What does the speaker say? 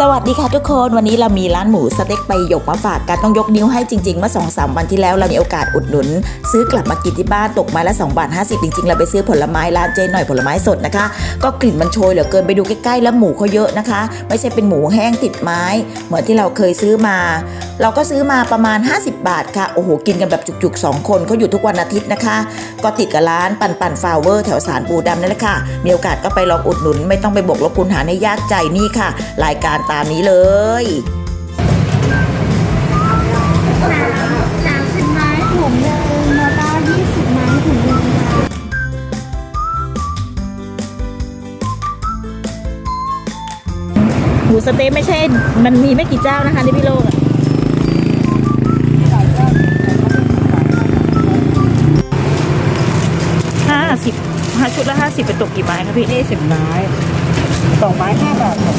สวัสดีค่ะทุกคนวันนี้เรามีร้านหมูสเต็กใบหยกมาฝากกันต้องยกนิ้วให้จริงๆเมื่อสองสามวันที่แล้วเรามีโอกาสอุดหนุน ซื้อกลับมากินที่บ้านตกไม้ละ2บาท50 จริงๆ เราไปซื้อผลไม้ร้านเจหน่อยผลไม้สดนะคะ ก็กลิ่นมันโชยเหลือเกินไปดูใกล้ๆแล้วหมูเขาเยอะนะคะ ไม่ใช่เป็นหมูแห้งติดไม้ เหมือนที่เราเคยซื้อมา เราก็ซื้อมาประมาณ 50 บาทค่ะ โอ้โห กินกันแบบจุกๆ 2 คนเขาอยู่ทุกวันอาทิตย์นะคะ ก็ติดกับร้านปันปันฟาวเวอร์แถวสารปูดำนั่นแหละค่ะ มีโอกาสก็ไปลองอุดหนุน ไม่ต้องไปบกลบคุณหารให้ยากใจนี่ค่ะ รายการตามนี้เลยสามสิบไม้ถุงหนึ่งแล้วยี่สิบไม้ถุงหนึ่งค่ะหมูสเต๊ะไม่ใช่ มันมีไม่กี่เจ้านะคะในพิโลก 50ห้าชุดละ50เป็นตกกี่ไม้คะพี่นี่สิบไม้สองไม้ห้าบาทครับ